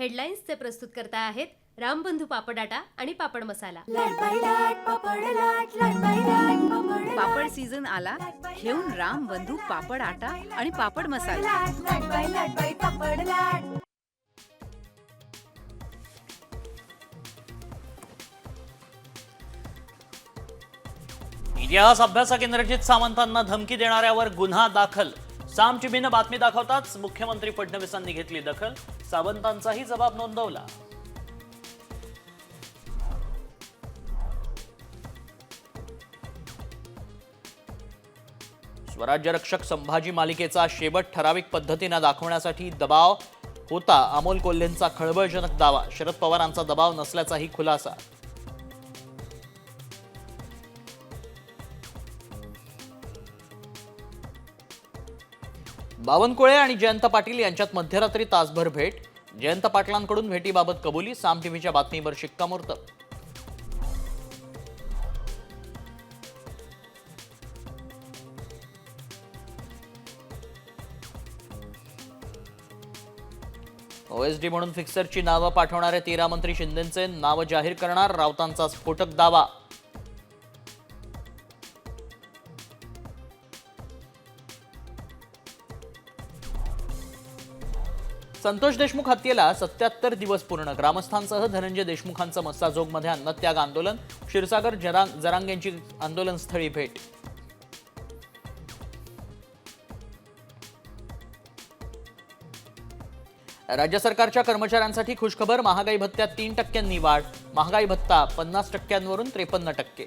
हेडलाईन्सचे प्रस्तुत करता आहेत रामबंधू पापडाटा आणि पापड मसाला. पापड सीझन आला घेऊन राम बंधू पापड आटा आणि पापड मसाला. इतिहास अभ्यासक इंद्रजित सावंतांना धमकी देणाऱ्यावर गुन्हा दाखल. साम टीव्हीनं बातमी दाखवताच मुख्यमंत्री फडणवीसांनी घेतली दखल. सावंतांचाही जबाब नोंदवला. स्वराज्य रक्षक संभाजी मालिकेचा शेवट ठराविक पद्धतीनं दाखवण्यासाठी दबाव होता. अमोल कोल्हेंचा खळबळजनक दावा. शरद पवारांचा दबाव नसल्याचाही खुलासा. बावनकुळे आणि जयंत पाटील यांच्यात मध्यरात्री तासभर भेट. जयंत पाटलांकडून भेटीबाबत कबुली साम टीव्हीच्या बातमीवर शिक्कामोर्तब. ओएसडी म्हणून फिक्सरची नावं पाठवणारे तेरा मंत्री शिंदेचे नावं जाहीर करणार राऊतांचा स्फोटक दावा. संतोष देशमुख हत्येला सत्याहत्तर दिवस पूर्ण. ग्रामस्थांसह धनंजय देशमुखांचं मस्ताजोगमध्ये अन्नत्याग आंदोलन. क्षीरसागर जरांग जरांग यांची आंदोलनस्थळी भेट. राज्य सरकारच्या कर्मचाऱ्यांसाठी खुशखबर. महागाई भत्त्यात तीन टक्क्यांनी वाढ. महागाई भत्ता पन्नास टक्क्यांवरून त्रेपन्न टक्के.